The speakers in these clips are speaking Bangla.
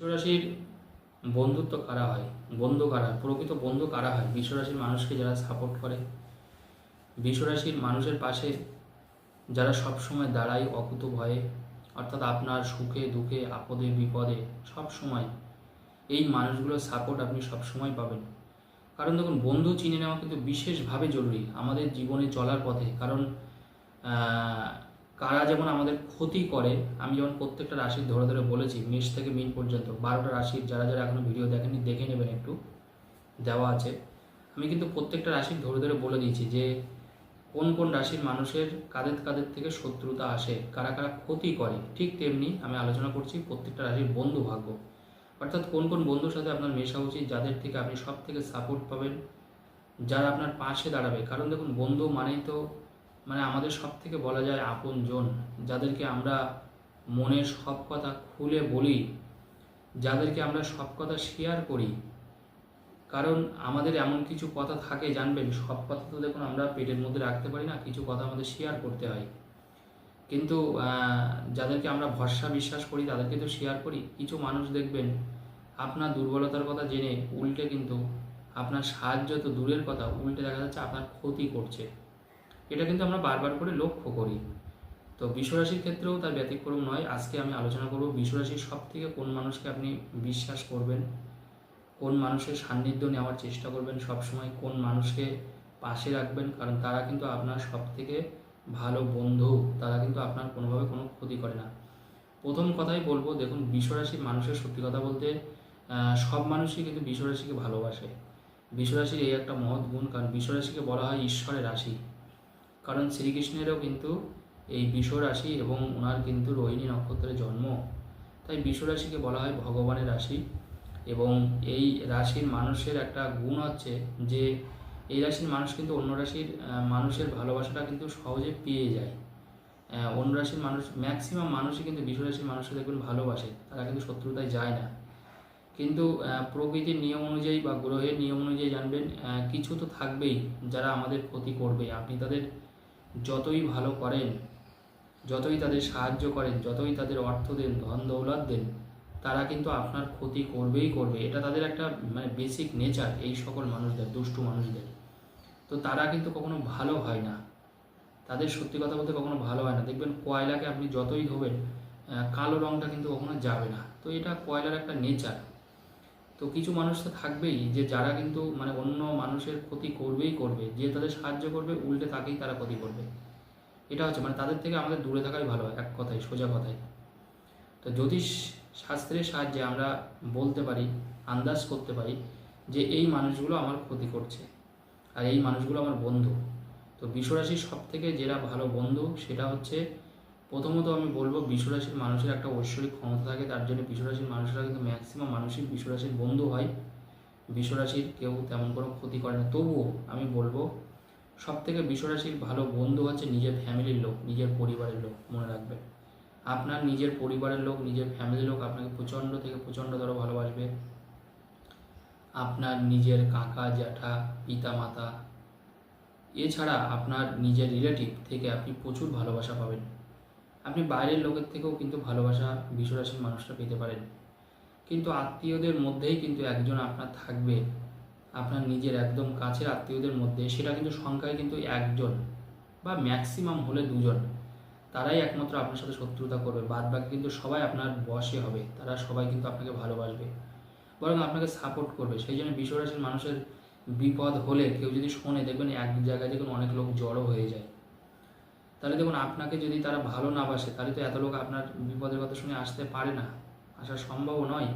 বিশ্বরাশির বন্ধুত্ব কারা হয়? বন্ধু কারা? প্রকৃত বন্ধু কারা হয়? বিশ্বরাশির মানুষকে যারা সাপোর্ট করে, বিশ্বরাশির মানুষের পাশে যারা সবসময় দাঁড়ায় অকুত ভয়ে, অর্থাৎ আপনার সুখে, দুঃখে, আপদে, বিপদে সব সময় এই মানুষগুলোর সাপোর্ট আপনি সবসময় পাবেন। কারণ দেখুন, বন্ধু চিনে নেওয়া কিন্তু বিশেষভাবে জরুরি আমাদের জীবনে চলার পথে। কারণ কারা যেমন আমাদের ক্ষতি করে, আমি যেমন প্রত্যেকটা রাশির ধরে ধরে বলেছি, মেষ থেকে মিন পর্যন্ত, বারোটা রাশির যারা যারা এখনও ভিডিও দেখেনি দেখে নেবেন একটু, দেওয়া আছে। আমি কিন্তু প্রত্যেকটা রাশির ধরে ধরে বলে দিয়েছি যে, কোন কোন রাশির মানুষের কাদের কাদের থেকে শত্রুতা আসে, কারা কারা ক্ষতি করে, ঠিক তেমনি আমি আলোচনা করছি প্রত্যেকটা রাশির বন্ধু ভাগ্য। অর্থাৎ কোন কোন বন্ধুর সাথে আপনার মেশা উচিত, যাদের থেকে আপনি সব থেকে সাপোর্ট পাবেন, যারা আপনার পাশে দাঁড়াবে। কারণ দেখুন, বন্ধু মানেই তো মানে আমাদের সব থেকে বলা যায় আপন জন যাদেরকে আমরা মনের সব কথা খুলে বলি, যাদেরকে আমরা সব কথা শেয়ার করি। কারণ আমাদের এমন কিছু কথা থাকে, জানবেন, সব কথা তো দেখুন আমরা পেটের মধ্যে রাখতে পারি না, কিছু কথা আমাদের শেয়ার করতে হয়। কিন্তু যাদেরকে আমরা ভরসা বিশ্বাস করি, তাদেরকে তো শেয়ার করি। কিছু মানুষ দেখবেন, আপনার দুর্বলতার কথা জেনে উল্টে কিন্তু আপনার সাহায্য তো দূরের কথা, উল্টে দেখা যাচ্ছে আপনার ক্ষতি করছে। এটা কিন্তু আমরা বারবার করে লক্ষ্য করি। তো বিশ্বরাশির ক্ষেত্রেও তার ব্যতিক্রম নয়। আজকে আমি আলোচনা করব বিশ্বরাশির সব থেকে কোন মানুষকে আপনি বিশ্বাস করবেন, কোন মানুষের সান্নিধ্য নেওয়ার চেষ্টা করবেন, সবসময় কোন মানুষকে পাশে রাখবেন, কারণ তারা কিন্তু আপনার সব থেকে ভালো বন্ধু, তারা কিন্তু আপনার কোনোভাবে কোনো ক্ষতি করে না। প্রথম কথাই বলব, দেখুন বিশ্বরাশির মানুষের সত্যি কথা বলতে সব মানুষই কিন্তু বিশ্বরাশিকে ভালোবাসে। বিশ্বরাশির এই একটা মহৎ গুণ, কারণ বিশ্বরাশিকে বলা হয় ঈশ্বরের রাশি। কারণ শ্রীকৃষ্ণেরও কিন্তু এই রাশি এবং ওনার কিন্তু রোহিণী নক্ষত্রের জন্ম। তাই রাশিকে বলা হয় ভগবানের রাশি এবং এই রাশির মানুষের একটা গুণ হচ্ছে যে এই রাশির মানুষ কিন্তু অন্য রাশির মানুষের ভালোবাসাটা কিন্তু সহজে পেয়ে যায়। অন্য রাশির মানুষ ম্যাক্সিমাম মানুষই কিন্তু রাশির মানুষকে দেখবেন ভালোবাসে, তারা কিন্তু শত্রুতায় যায় না। কিন্তু প্রকৃতির নিয়ম অনুযায়ী বা গ্রহের নিয়ম অনুযায়ী জানবেন কিছু তো থাকবেই যারা আমাদের ক্ষতি করবে। আপনি তাদের যতই ভালো করেন, যতই তাদের সাহায্য করেন, যতই তাদের অর্থ দেন, ধন দৌলত দেন, তারা কিন্তু আপনার ক্ষতি করবেই করবে। এটা তাদের একটা মানে বেসিক নেচার এই সকল মানুষদের, দুষ্টু মানুষদের। তো তারা কিন্তু কখনো ভালো হয় না। তাদের সত্যি কথা বলতে কখনো ভালো হয় না। দেখবেন কয়লাকে আপনি যতই ধোবেন কালো রঙটা কিন্তু কখনো যাবে না। তো এটা কয়লার একটা নেচার তো কিছু মানুষ তো থাকবেই, যে যারা কিন্তু মানে অন্য মানুষের ক্ষতি করবেই করবে, যে তাদের সাহায্য করবে, উল্টে তাকেই তারা ক্ষতি করবে। এটা হচ্ছে মানে তাদের থেকে আমাদের দূরে থাকাই ভালো, এক কথায়, সোজা কথায়। তো জ্যোতিষ শাস্ত্রের সাহায্যে আমরা বলতে পারি, আন্দাজ করতে পারি, যে এই মানুষগুলো আমার ক্ষতি করছে, আর এই মানুষগুলো আমার বন্ধু। তো বিশ্বরাশির সব থেকে যেটা ভালো বন্ধু, সেটা হচ্ছে প্রথমত আমি বলব বিশ্বরাশির মানুষের একটা ঐশ্বরিক ক্ষমতা থাকে, তার জন্য বিশ্বরাশির মানুষরা কিন্তু ম্যাক্সিমাম মানুষই বিশ্বরাশির বন্ধু হয়। বিশ্বরাশির কেউ তেমন কোনো ক্ষতি করে না। তবুও আমি বলব সব থেকে বিশ্বরাশির ভালো বন্ধু হচ্ছে নিজের ফ্যামিলির লোক, নিজের পরিবারের লোক, মনে রাখবে। আপনার নিজের পরিবারের লোক, নিজের ফ্যামিলির লোক আপনাকে প্রচণ্ড থেকে প্রচণ্ডতর ভালোবাসবে। আপনার নিজের কাকা, জ্যাঠা পিতা মাতা এছাড়া আপনার নিজের রিলেটিভ থেকে আপনি প্রচুর ভালোবাসা পাবেন। আপনি বাইরের লোকের থেকেও কিন্তু ভালোবাসা বিশ্বরাশির মানুষরা পেতে পারেন। কিন্তু আত্মীয়দের মধ্যেই কিন্তু একজন আপনার থাকবে, আপনার নিজের একদম কাছের আত্মীয়দের মধ্যে, সেটা কিন্তু সংখ্যায় কিন্তু একজন বা ম্যাক্সিমাম হলে দুজন। তারাই একমাত্র আপনার সাথে শত্রুতা করবে বাদ বাকি কিন্তু সবাই আপনার বসে হবে, তারা সবাই কিন্তু আপনাকে ভালোবাসবে, বরং আপনাকে সাপোর্ট করবে। সেই জন্য বিশ্বরাশির মানুষের বিপদ হলে কেউ যদি শোনে, দেখবেন এক জায়গায় দেখুন অনেক লোক জড়ো হয়ে যায়। তাহলে দেখুন, আপনাকে যদি তারা ভালো না বাসে, তাহলে তো এত লোক আপনার বিপদের কথা শুনে আসতে পারে না। আসা সম্ভব নয়।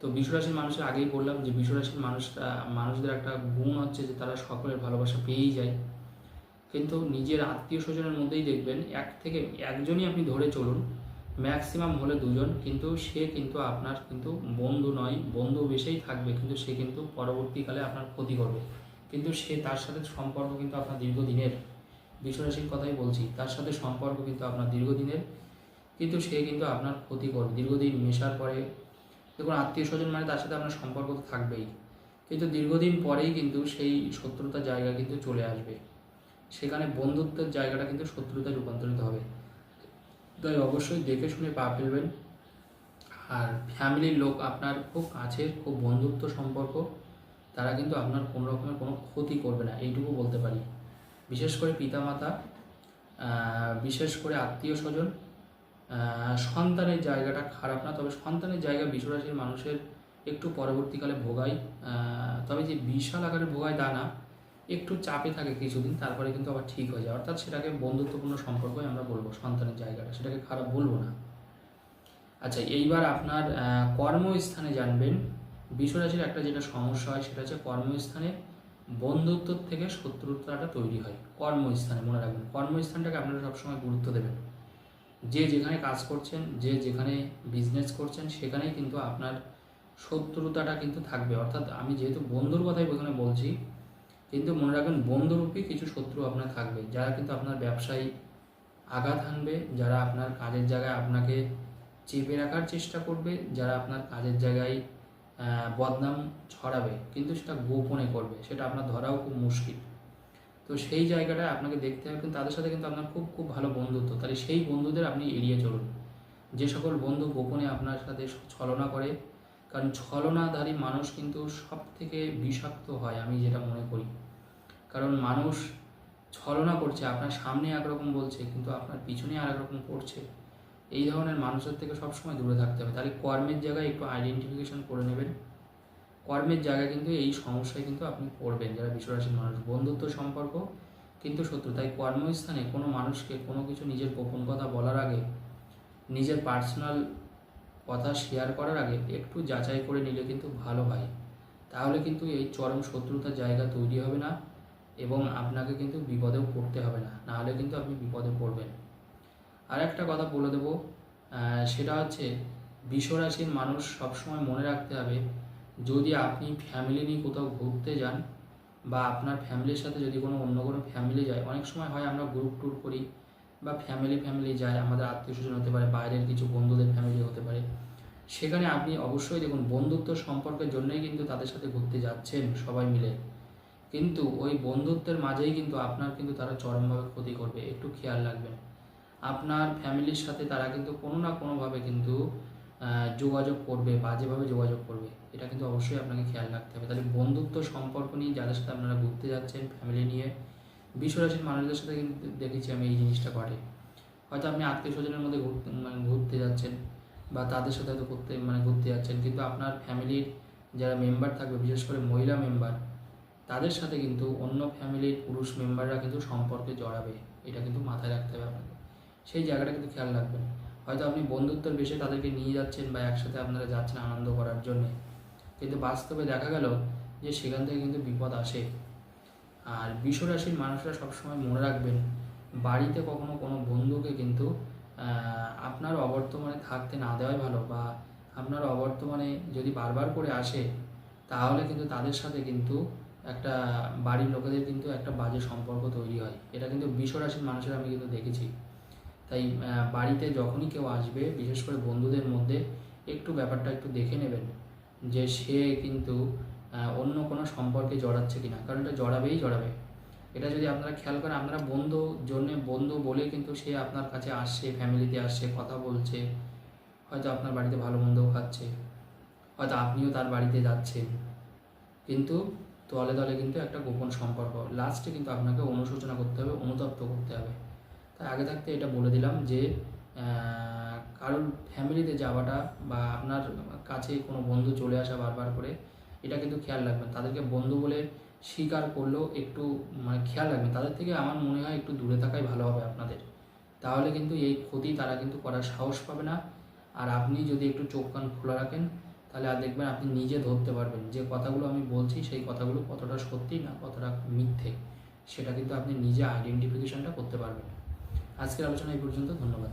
তো বিশ্বরাশির মানুষের আগেই বললাম যে বিশ্বরাশির মানুষরা মানুষদের একটা গুণ হচ্ছে যে, তারা সকলের ভালোবাসা পেয়েই যায়। কিন্তু নিজের আত্মীয় স্বজনের মধ্যেই দেখবেন, এক থেকে একজনই আপনি ধরে চলুন ম্যাক্সিমাম হলে দুজন, কিন্তু সে কিন্তু আপনার কিন্তু বন্ধু নয়, বন্ধু বেশেই থাকবে, কিন্তু সে কিন্তু পরবর্তীকালে আপনার ক্ষতি করবে। কিন্তু সে তার সাথে সম্পর্ক কিন্তু আপনার দীর্ঘদিনের। বিশ্বরাশির কথাই বলছি, তার সাথে সম্পর্ক কিন্তু আপনার দীর্ঘদিনের, কিন্তু সে কিন্তু আপনার ক্ষতি করবে দীর্ঘদিন মেশার পরে, দেখুন আত্মীয় স্বজন মানে তার সাথে আপনার সম্পর্ক থাকবেই, কিন্তু দীর্ঘদিন পরেই কিন্তু সেই শত্রুতার জায়গা কিন্তু চলে আসবে, সেখানে বন্ধুত্বের জায়গাটা কিন্তু শত্রুতায় রূপান্তরিত হবে, তাই অবশ্যই দেখে শুনে পা ফেলবেন, আর ফ্যামিলির লোক আপনার খুব কাছের, খুব বন্ধুত্ব সম্পর্ক, তারা কিন্তু আপনার কোনো রকমের কোনো ক্ষতি করবে না, এইটুকু বলতে পারি। বিশেষ করে পিতামাতা বিশেষ করে আত্মীয় স্বজন সন্তানের জায়গাটা খারাপ না, তবে সন্তানের জায়গা বিশ্বরাশির মানুষের একটু পরবর্তীকালে ভোগায় তবে যে বিশাল আকারে ভোগায় তা না, একটু চাপে থাকে কিছুদিন, তারপরে কিন্তু আবার ঠিক হয়ে যায়। অর্থাৎ সেটাকে বন্ধুত্বপূর্ণ সম্পর্কই আমরা বলব সন্তানের জায়গাটা, সেটাকে খারাপ বলব না। আচ্ছা এইবার আপনার কর্মস্থানে জানবেন, বিশ্বরাশির একটা যেটা সমস্যা হয় সেটা হচ্ছে কর্মস্থানে বন্ধুত্ব থেকে শত্রুতাটা তৈরি হয়, কর্মস্থানে। মনে রাখবেন, কর্মস্থানটাকে আপনারা সবসময় গুরুত্ব দেবেন। যে যেখানে কাজ করছেন, যে যেখানে বিজনেস করছেন, সেখানেই কিন্তু আপনার শত্রুতাটা কিন্তু থাকবে। অর্থাৎ আমি যেহেতু বন্ধুর কথাই এখানে বলছি, কিন্তু মনে রাখবেন, বন্ধুরূপী কিছু শত্রু আপনার থাকবে। যারা কিন্তু আপনার ব্যবসায়ী আঘাত হানবে, যারা আপনার কাজের জায়গায় আপনাকে চেপে রাখার চেষ্টা করবে, যারা আপনার কাজের জায়গায় বদনাম ছড়াবে, কিন্তু সেটা গোপনে করবে। সেটা আপনার ধরাও খুব মুশকিল। তো সেই জায়গাটায় আপনাকে দেখতে হবে, কিন্তু তাদের সাথে কিন্তু আপনার খুব খুব ভালো বন্ধুত্ব। তাহলে সেই বন্ধুদের আপনি এড়িয়ে চলুন। যে সকল বন্ধু গোপনে আপনার সাথে ছলনা করে, কারণ ছলনাধারী মানুষ কিন্তু সব থেকে বিষাক্ত হয়, আমি যেটা মনে করি। কারণ মানুষ ছলনা করছে, আপনার সামনে একরকম বলছে, কিন্তু আপনার পিছনে আর রকম করছে। এই ধরনের মানুষের থেকে সবসময় দূরে থাকতে হবে। তাহলে কর্মের জায়গায় একটু আইডেন্টিফিকেশন করে নেবেন। কর্মের জায়গায় কিন্তু এই সমস্যায় কিন্তু আপনি পড়বেন। যারা বিশ্বরাশির মানুষ, বন্ধুত্ব সম্পর্ক কিন্তু শত্রু। তাই কর্মস্থানে কোনো মানুষকে কোনো কিছু নিজের গোপন কথা বলার আগে, নিজের পার্সোনাল কথা শেয়ার করার আগে একটু যাচাই করে নিলে কিন্তু ভালো হয়। তাহলে কিন্তু এই চরম শত্রুতার জায়গা তৈরি হবে না এবং আপনাকে কিন্তু বিপদেও পড়তে হবে না। নাহলে কিন্তু আপনি বিপদে পড়বেন। আর একটা কথা বলে দেবো। সেটা হচ্ছে, বিশ্বরাশির মানুষ সবসময় মনে রাখতে হবে, যদি আপনি ফ্যামিলি নিয়ে কোথাও ঘুরতে যান বা আপনার ফ্যামিলির সাথে যদি কোনো অন্য কোনো ফ্যামিলি যায়, অনেক সময় হয় আমরা গ্রুপ ট্যুর করি বা ফ্যামিলি ফ্যামিলি যায়, আমাদের আত্মীয় স্বজন হতে পারে, বাইরের কিছু বন্ধুদের ফ্যামিলি হতে পারে। সেখানে আপনি অবশ্যই দেখুন, বন্ধুত্ব সম্পর্কের জন্যই কিন্তু তাদের সাথে ঘুরতে যাচ্ছেন সবাই মিলে। কিন্তু ওই বন্ধুত্বের মাঝেই কিন্তু আপনার কিন্তু তারা চরমভাবে ক্ষতি করবে, একটু খেয়াল রাখবেন। আপনার ফ্যামিলির সাথে তারা কিন্তু কোনো না কোনোভাবে কিন্তু যোগাযোগ করবে বাজেভাবে যোগাযোগ করবে, এটা কিন্তু অবশ্যই আপনাকে খেয়াল রাখতে হবে। তাহলে বন্ধুত্ব সম্পর্ক নিয়ে যাদের সাথে আপনারা ঘুরতে যাচ্ছেন ফ্যামিলি নিয়ে, বিশ্বরাশির মানুষদের সাথে কিন্তু দেখেছি আমি এই জিনিসটা ঘটে। হয়তো আপনি আত্মীয় স্বজনের মধ্যে ঘুরতে মানে ঘুরতে যাচ্ছেন বা তাদের সাথে হয়তো ঘুরতে মানে ঘুরতে যাচ্ছেন, কিন্তু আপনার ফ্যামিলির যারা মেম্বার থাকবে, বিশেষ করে মহিলা মেম্বার তাদের সাথে কিন্তু অন্য ফ্যামিলির পুরুষ মেম্বাররা কিন্তু সম্পর্কে জড়াবে, এটা কিন্তু মাথায় রাখতে হবে আপনাকে। সেই জায়গাটা কিন্তু খেয়াল রাখবেন। হয়তো আপনি বন্ধুত্বের বেশে তাদেরকে নিয়ে যাচ্ছেন বা একসাথে আপনারা যাচ্ছেন আনন্দ করার জন্য। কিন্তু বাস্তবে দেখা গেল যে সেখান থেকে কিন্তু বিপদ আসে। আর বিশ্বরাশির মানুষরা সবসময় মনে রাখবেন, বাড়িতে কখনো কোনো বন্ধুকে কিন্তু আপনার অবর্তমানে থাকতে না দেওয়াই ভালো বা আপনার অবর্তমানে যদি বারবার করে আসে, তাহলে কিন্তু তাদের সাথে কিন্তু একটা বাড়ির লোকেদের কিন্তু একটা বাজে সম্পর্ক তৈরি হয়। এটা কিন্তু বিশ্বরাশির মানুষের আমি কিন্তু দেখেছি। তাই বাড়িতে যখনই কেউ আসবে, বিশেষ করে বন্ধুদের মধ্যে, একটু ব্যাপারটা একটু দেখে নেবেন যে সে কিন্তু অন্য কোনো সম্পর্কে জড়াচ্ছে কিনা। কারণ এটা জড়াবেই জড়াবে। এটা যদি আপনারা খেয়াল করেন, আপনারা বন্ধু জন্যে, বন্ধু বলে কিন্তু সে আপনার কাছে আসছে, ফ্যামিলিতে আসছে, কথা বলছে, হয়তো আপনার বাড়িতে ভালো মন্দও খাচ্ছে, হয়তো আপনিও তার বাড়িতে যাচ্ছেন। কিন্তু তলে তলে কিন্তু একটা গোপন সম্পর্ক। লাস্টে কিন্তু আপনাকে অনুশোচনা করতে হবে, অনুতপ্ত করতে হবে। তাই আগে থাকতে এটা বলে দিলাম যে কারোর ফ্যামিলিতে যাওয়াটা বা আপনার কাছে কোনো বন্ধু চলে আসা বারবার করে, এটা কিন্তু খেয়াল রাখবেন। তাদেরকে বন্ধু বলে স্বীকার করলেও একটু মানে খেয়াল রাখবেন। তাদের থেকে আমার মনে হয় একটু দূরে থাকাই ভালো হবে আপনাদের। তাহলে কিন্তু এই ক্ষতি তারা কিন্তু করার সাহস পাবে না। আর আপনি যদি একটু চোখ কান খোলা রাখেন, তাহলে আর দেখবেন আপনি নিজে ধরতে পারবেন যে কথাগুলো আমি বলছি, সেই কথাগুলো কতটা সত্যি না কতটা মিথ্যে, সেটা কিন্তু আপনি নিজে আইডেন্টিফিকেশনটা করতে পারবেন। আজকের আলোচনা এই পর্যন্ত ধন্যবাদ।